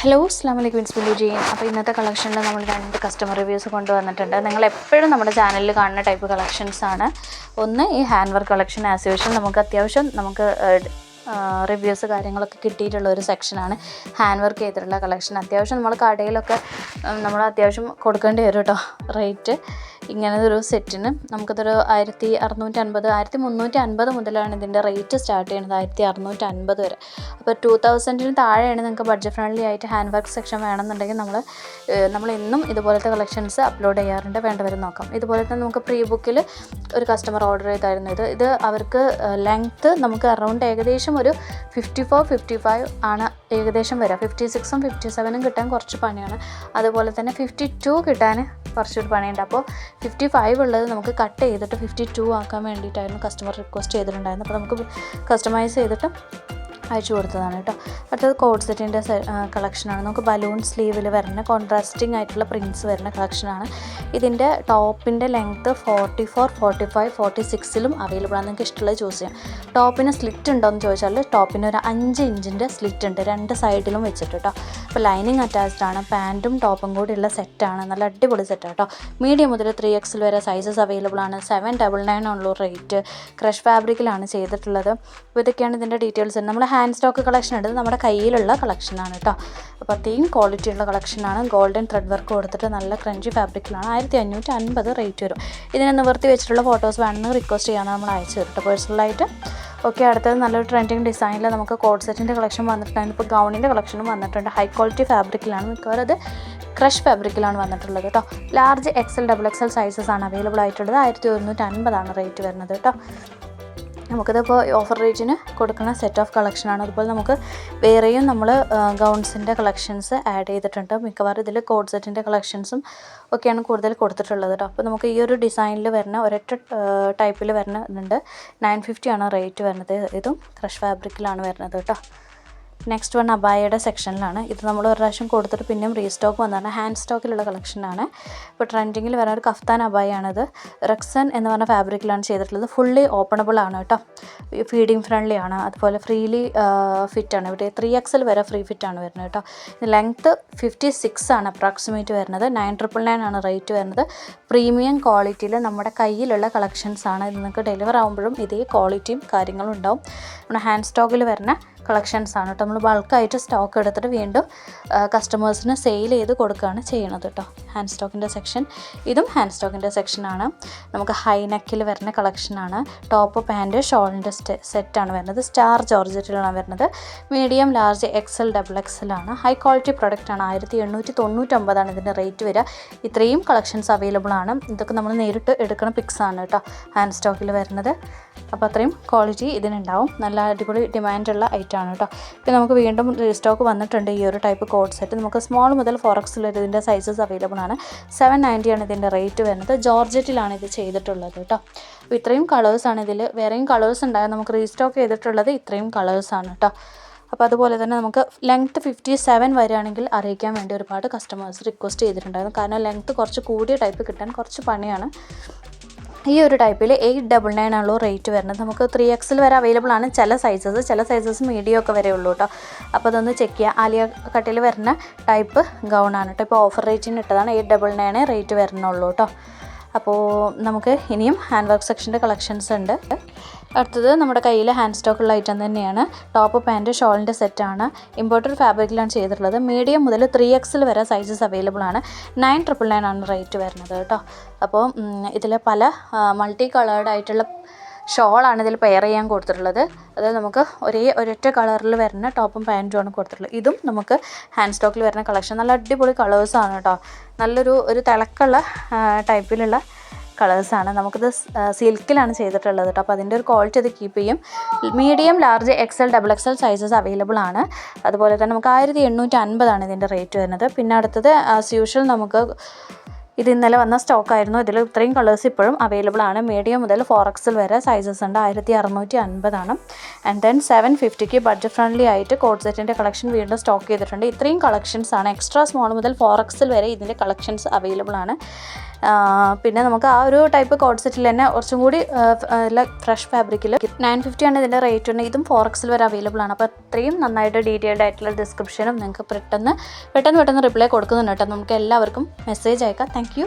Hello അസ്ലാം mince ബില്ലു ജെയിൻ അപ്പോൾ ഇന്നത്തെ കളക്ഷനിൽ നമ്മൾ രണ്ട് കസ്റ്റമർ റിവ്യൂസ് കൊണ്ടുവന്നിട്ടുണ്ട്. നിങ്ങൾ എപ്പോഴും നമ്മുടെ ചാനലിൽ കാണുന്ന ടൈപ്പ് കളക്ഷൻസ് ആണ്. ഒന്ന് ഈ hand work collection as usual നമുക്ക് അത്യാവശ്യം നമുക്ക് റിവ്യൂസ് കാര്യങ്ങളൊക്കെ കിട്ടിയിട്ടുള്ള ഒരു സെക്ഷനാണ് ഹാൻഡ് വർക്ക് ചെയ്തിട്ടുള്ള കളക്ഷൻ അത്യാവശ്യം നമ്മൾ കടയിലൊക്കെ നമ്മൾ അത്യാവശ്യം കൊടുക്കേണ്ടി വരും കേട്ടോ റേറ്റ് ഇങ്ങനത്തെ ഒരു സെറ്റിന് നമുക്കതൊരു ആയിരത്തി അറുന്നൂറ്റി അൻപത് ആയിരത്തി മുന്നൂറ്റി അൻപത് മുതലാണ് ഇതിന്റെ റേറ്റ് സ്റ്റാർട്ട് ചെയ്യുന്നത് ആയിരത്തി അറുന്നൂറ്റി അൻപത് വരെ. അപ്പോൾ ടു തൗസൻഡിന് താഴെയാണ് നിങ്ങൾക്ക് ബഡ്ജറ്റ് ഫ്രണ്ട്ലി ആയിട്ട് ഹാൻഡ് വർക്ക് സെക്ഷൻ വേണമെന്നുണ്ടെങ്കിൽ നമ്മൾ നമ്മൾ എന്നും ഇതുപോലത്തെ കളക്ഷൻസ് അപ്ലോഡ് ചെയ്യാറുണ്ട്. വേണ്ടവരും നോക്കാം. ഇതുപോലെ തന്നെ നമുക്ക് പ്രീ ബുക്കിൽ ഒരു കസ്റ്റമർ ഓർഡർ ചെയ്തായിരുന്നു ഇത്. ഇത് അവർക്ക് ലെങ്ത്ത് നമുക്ക് അറൗണ്ട് ഏകദേശം ഒരു ഫിഫ്റ്റി ഫോർ ഫിഫ്റ്റി ഫൈവ് ആണ് ഏകദേശം വരിക. ഫിഫ്റ്റി സിക്സും ഫിഫ്റ്റി സെവനും കിട്ടാൻ കുറച്ച് പണിയാണ്. അതുപോലെ തന്നെ ഫിഫ്റ്റി ടു കിട്ടാൻ കുറച്ചൊരു പണിയുണ്ട്. അപ്പോൾ ഫിഫ്റ്റി ഫൈവ് ഉള്ളത് നമുക്ക് കട്ട് ചെയ്തിട്ട് ഫിഫ്റ്റി ടു ആക്കാൻ വേണ്ടിയിട്ടായിരുന്നു കസ്റ്റമർ റിക്വസ്റ്റ് ചെയ്തിട്ടുണ്ടായിരുന്നു അപ്പോൾ നമുക്ക് കസ്റ്റമൈസ് ചെയ്തിട്ട് അയച്ചു കൊടുത്തതാണ് കേട്ടോ. അടുത്തത് കോഡ് സെറ്റിന്റെ കളക്ഷനാണ് നമുക്ക് ബലൂൺ സ്ലീവിൽ വരുന്ന കോൺട്രാസ്റ്റിംഗ് ആയിട്ടുള്ള പ്രിൻസ് വരുന്ന കളക്ഷനാണ് ഇതിന്റെ ടോപ്പിന്റെ length forty four forty five forty സിക്സിലും available ആണ്. നിങ്ങൾക്ക് ഇഷ്ടമുള്ളത് ചൂസ് ചെയ്യാം. ടോപ്പിന് സ്ലിറ്റ് ഉണ്ടോ എന്ന് ചോദിച്ചാൽ ടോപ്പിന് ഒരു അഞ്ച് ഇഞ്ചിന്റെ സ്ലിറ്റ് ഉണ്ട്. രണ്ട് സൈഡിലും വെച്ചിട്ട് കേട്ടോ. അപ്പോൾ ലൈനിങ് അറ്റാച്ച്ഡ് ആണ്. പാന്റും ടോപ്പും കൂടി ഉള്ള സെറ്റാണ് നല്ല അടിപൊളി സെറ്റാണ് കേട്ടോ. മീഡിയം മുതൽ ത്രീ എക്സിൽ വരെ സൈസസ് അവൈലബിൾ ആണ്. സെവൻ ഡബിൾ നയൻ ഉള്ളൂ റേറ്റ് ക്രഷ് ഫാബ്രിക്കിലാണ് ചെയ്തിട്ടുള്ളത്. അപ്പോൾ ഇതൊക്കെയാണ് ഇതിന്റെ ഡീറ്റെയിൽസ് നമ്മൾ ഹാൻഡ് സ്റ്റോക്ക് കളക്ഷൻ എടുത്ത് നമ്മുടെ കയ്യിലുള്ള കളക്ഷനാണ് കേട്ടോ. ഉള്ള കളക്ഷനാണ് ഗോൾഡൻ ത്രെഡ് വർക്ക് കൊടുത്തിട്ട് നല്ല ക്രഞ്ചി ഫാബ്രിക്കിലാണ് ആയിരത്തി അഞ്ഞൂറ്റി അൻപത് റേറ്റ് വരും. ഇതിനെ നിവർത്തി വെച്ചിട്ടുള്ള ഫോട്ടോസ് വേണമെന്ന് റിക്വസ്റ്റ് ചെയ്യാൻ നമ്മൾ അയച്ചു തരും കേട്ടോ പേഴ്സണലായിട്ട് ഓക്കെ അടുത്തത് നല്ലൊരു ട്രെൻഡിങ് ഡിസൈനിൽ നമുക്ക് കോഡ് സെറ്റിന്റെ കളക്ഷൻ വന്നിട്ടുണ്ട്. ഇപ്പോൾ ഗൗണിന്റെ കളക്ഷനും വന്നിട്ടുണ്ട്. ഹൈ ക്വാളിറ്റി ഫാബ്രിക്കിലാണ് മിക്കവാറും അത് ക്രഷ് ഫാബ്രിക്കിലാണ് വന്നിട്ടുള്ളത് കേട്ടോ. Large XL double XL sizes ആണ് അവൈലബിൾ ആയിട്ടുള്ളത്. ആയിരത്തി ഒരുന്നൂറ്റി അൻപതാണ് റേറ്റ് വരുന്നത് കേട്ടോ. നമുക്കിതിപ്പോൾ ഓഫർ റേറ്റിന് കൊടുക്കുന്ന സെറ്റ് ഓഫ് കളക്ഷനാണ് അതുപോലെ നമുക്ക് വേറെയും നമ്മൾ ഗൗൺസിന്റെ കളക്ഷൻസ് ആഡ് ചെയ്തിട്ടുണ്ട്. മിക്കവാറും ഇതിൽ കോഡ് സെറ്റിന്റെ കളക്ഷൻസും ഒക്കെയാണ് കൂടുതൽ കൊടുത്തിട്ടുള്ളത് കേട്ടോ അപ്പോൾ നമുക്ക് ഈ ഒരു ഡിസൈനിൽ വരുന്ന ഒരൊറ്റ ടൈപ്പിൽ വരുന്നുണ്ട് നയൻ ഫിഫ്റ്റി ആണ് റേറ്റ് വരുന്നത്. ഇതും ക്രഷ് ഫാബ്രിക്കിലാണ് വരുന്നത് കേട്ടോ നെക്സ്റ്റ് വൺ അബായയുടെ സെക്ഷനിലാണ് ഇത് നമ്മൾ ഒരു പ്രാവശ്യം കൊടുത്തിട്ട് പിന്നെയും റീസ്റ്റോക്ക് വന്നതാണ്. ഹാൻഡ് സ്റ്റോക്കിലുള്ള കളക്ഷനാണ് ഇപ്പോൾ ട്രെൻഡിങ്ങിൽ വരുന്ന ഒരു കഫ്താൻ അബായാണിത്. റെക്സൻ എന്ന് പറഞ്ഞ ഫാബ്രിക്കിലാണ് ചെയ്തിട്ടുള്ളത്. ഫുള്ളി ഓപ്പണബിൾ ആണ് കേട്ടോ. ഫീഡിങ് ഫ്രണ്ട്ലി ആണ്. അതുപോലെ ഫ്രീലി ഫിറ്റ് ആണ്. ഇവിടെ ത്രീ എക്സൽ വരെ ഫ്രീ ഫിറ്റ് ആണ് വരുന്നത് കേട്ടോ. ലെങ്ത്ത് ഫിഫ്റ്റി സിക്സ് ആണ് അപ്രോക്സിമേറ്റ് വരുന്നത്. നയൻ ട്രിപ്പിൾ നയൻ ആണ് റേറ്റ് വരുന്നത്. പ്രീമിയം ക്വാളിറ്റിയിൽ നമ്മുടെ കയ്യിലുള്ള കളക്ഷൻസ് ആണ്. ഇത് നിങ്ങൾക്ക് ഡെലിവർ ആകുമ്പോഴും ഇതേ ക്വാളിറ്റിയും കാര്യങ്ങളും ഉണ്ടാവും. നമ്മുടെ ഹാൻഡ് സ്റ്റോക്കിൽ വരുന്ന കളക്ഷൻസ് ആണ് കേട്ടോ. നമ്മൾ ബൾക്കായിട്ട് സ്റ്റോക്ക് എടുത്തിട്ട് വീണ്ടും കസ്റ്റമേഴ്സിന് സെയിൽ ചെയ്ത് കൊടുക്കുകയാണ് ചെയ്യുന്നത് കേട്ടോ. ഹാൻഡ് സ്റ്റോക്കിന്റെ സെക്ഷൻ ഇതും ഹാൻഡ് സ്റ്റോക്കിന്റെ സെക്ഷനാണ് നമുക്ക് ഹൈ നെക്കിൽ വരുന്ന കളക്ഷനാണ് ടോപ്പ് പാന്റ് ഷോളിന്റെ സെറ്റാണ് വരുന്നത്. സ്റ്റാർ ജോർജറ്റിലാണ് വരുന്നത്. Medium large XL double XL ആണ്. ഹൈ ക്വാളിറ്റി പ്രൊഡക്റ്റ് ആണ്. ആയിരത്തി എണ്ണൂറ്റി തൊണ്ണൂറ്റൊമ്പതാണ് ഇതിന്റെ റേറ്റ് വരിക. ഇത്രയും കളക്ഷൻസ് അവൈലബിൾ ആണ്. ഇതൊക്കെ നമ്മൾ നേരിട്ട് എടുക്കുന്ന പിക്സ് ആണ് കേട്ടോ ഹാൻഡ് സ്റ്റോക്കിൽ വരുന്നത്. അപ്പോൾ അത്രയും ക്വാളിറ്റി ഇതിനുണ്ടാവും. നല്ല അടിപൊളി ഡിമാൻഡുള്ള ഐറ്റം ആണ് കേട്ടോ. പിന്നെ നമുക്ക് വീണ്ടും സ്റ്റോക്ക് വന്നിട്ടുണ്ട് ഈ ഒരു ടൈപ്പ് കോഡ് സെറ്റ് നമുക്ക് സ്മോൾ മുതൽ ഫോറക്സിൽ ഇതിന്റെ സൈസസ് അവൈലബിൾ ആണ്. സെവൻ നയന്റി ആണ് ഇതിന്റെ റേറ്റ് വരുന്നത്. ജോർജറ്റിലാണ് ഇത് ചെയ്തിട്ടുള്ളത് കേട്ടോ. അപ്പോൾ ഇത്രയും കളേഴ്സാണ് ഇതിൽ വേറെയും കളേഴ്സ് ഉണ്ടായത് നമുക്ക് റീസ്റ്റോക്ക് ചെയ്തിട്ടുള്ളത് ഇത്രയും കളേഴ്സാണ് കേട്ടോ. അപ്പോൾ അതുപോലെ തന്നെ നമുക്ക് ലെങ്ത്ത് ഫിഫ്റ്റി സെവൻ വരികയാണെങ്കിൽ അറിയിക്കാൻ വേണ്ടി ഒരുപാട് കസ്റ്റമേഴ്സ് റിക്വസ്റ്റ് ചെയ്തിട്ടുണ്ടായിരുന്നു. കാരണം ലെങ്ത്ത് കുറച്ച് കൂടിയ ടൈപ്പ് കിട്ടാൻ കുറച്ച് പണിയാണ്. ഈ ഒരു ടൈപ്പിൽ എയ്റ്റ് ഡബിൾ നയൻ ആണല്ലോ റേറ്റ് വരുന്നത്. നമുക്ക് ത്രീ എക്സിൽ വരെ അവൈലബിൾ ആണ് ചില സൈസസ് ചില സൈസസ് മീഡിയം ഒക്കെ വരെ ഉള്ളൂ കേട്ടോ അപ്പോൾ അതൊന്ന് ചെക്ക് ചെയ്യുക ആലിയ കട്ടിൽ വരുന്ന ടൈപ്പ് ഗൗൺ ആണ് കേട്ടോ ഇപ്പോൾ ഓഫർ റേറ്റിന് ഇട്ടതാണ് എയ്റ്റ് ഡബിൾ നയൻ റേറ്റ് വരുന്നുള്ളൂ കേട്ടോ അപ്പോൾ നമുക്ക് ഇനിയും ഹാൻഡ് വർക്ക് സെക്ഷന്റെ കളക്ഷൻസ് ഉണ്ട്. അടുത്തത് നമ്മുടെ കയ്യിൽ ഹാൻഡ് സ്റ്റോക്കുള്ള ഐറ്റം തന്നെയാണ്. ടോപ്പ് പാന്റ് ഷോളിന്റെ സെറ്റാണ് ഇമ്പോർട്ടഡ് ഫാബ്രിക്കിലാണ് ചെയ്തിട്ടുള്ളത്. മീഡിയം മുതൽ ത്രീ എക്സിൽ വരെ സൈസസ് അവൈലബിൾ ആണ്. നയൻ ട്രിപ്പിൾ നയൻ ആണ് റേറ്റ് വരുന്നത് കേട്ടോ. അപ്പോൾ ഇതിൽ പല മൾട്ടി കളേർഡ് ആയിട്ടുള്ള ഷോളാണ് ഇതിൽ പെയർ ചെയ്യാൻ കൊടുത്തിട്ടുള്ളത്. അത് നമുക്ക് ഒരേ ഒരൊറ്റ കളറിൽ വരുന്ന ടോപ്പും പാന്റും ആണ് കൊടുത്തിട്ടുള്ളത്. ഇതും നമുക്ക് ഹാൻഡ് സ്റ്റോക്കിൽ വരുന്ന കളക്ഷൻ നല്ല അടിപൊളി കളേഴ്സാണ് കേട്ടോ നല്ലൊരു ഒരു തിളക്കുള്ള ടൈപ്പിലുള്ള കളേഴ്സാണ് നമുക്കിത് സിൽക്കിലാണ് ചെയ്തിട്ടുള്ളത് കേട്ടോ അപ്പോൾ അതിന്റെ ഒരു ക്വാളിറ്റി അത് കീപ്പ് ചെയ്യും. Medium large XL double XL sizes available ആണ്. അതുപോലെ തന്നെ നമുക്ക് ആയിരത്തി എണ്ണൂറ്റി അൻപതാണ് ഇതിന്റെ റേറ്റ് വരുന്നത്. പിന്നെ അടുത്തത് ആസ് യൂഷ്വൽ നമുക്ക് ഇത് ഇന്നലെ വന്ന സ്റ്റോക്ക് ആയിരുന്നു. ഇതിൽ ഇത്രയും കളേഴ്സ് ഇപ്പോഴും അവൈലബിൾ ആണ്. മീഡിയം മുതൽ ഫോർ എക്സിൽ വരെ സൈസസ് ഉണ്ട്. ആയിരത്തി അറുന്നൂറ്റി അൻപതാണ് ആൻഡ് ദെൻ സെവൻ ഫിഫ്റ്റിക്ക് ബഡ്ജറ്റ് ഫ്രണ്ട്ലി ആയിട്ട് കോഡ് സെറ്റിന്റെ കളക്ഷൻ വീണ്ടും സ്റ്റോക്ക് ചെയ്തിട്ടുണ്ട്. ഇത്രയും കളക്ഷൻസ് ആണ്. എക്സ്ട്രാ സ്മോൾ മുതൽ ഫോർ എക്സിൽ വരെ ഇതിന്റെ കളക്ഷൻസ് അവൈലബിൾ ആണ്. പിന്നെ നമുക്ക് ആ ഒരു ടൈപ്പ് കോഡ് സെറ്റിൽ തന്നെ കുറച്ചും കൂടി ഫ്രഷ് ഫാബ്രിക്കിൽ നയൻ ഫിഫ്റ്റി ആണ് ഇതിന്റെ റേറ്റ് ഉണ്ട്. ഇതും ഫോറക്സിൽ വരെ അവൈലബിൾ ആണ്. അപ്പോൾ അത്രയും നന്നായിട്ട് ഡീറ്റെയിൽഡ് ആയിട്ടുള്ള ഡിസ്ക്രിപ്ഷനും നിങ്ങൾക്ക് പെട്ടെന്ന് പെട്ടെന്ന് പെട്ടെന്ന് റിപ്ലൈ കൊടുക്കുന്നുണ്ട് കേട്ടോ. നമുക്ക് എല്ലാവർക്കും മെസ്സേജ് അയക്കാം. താങ്ക്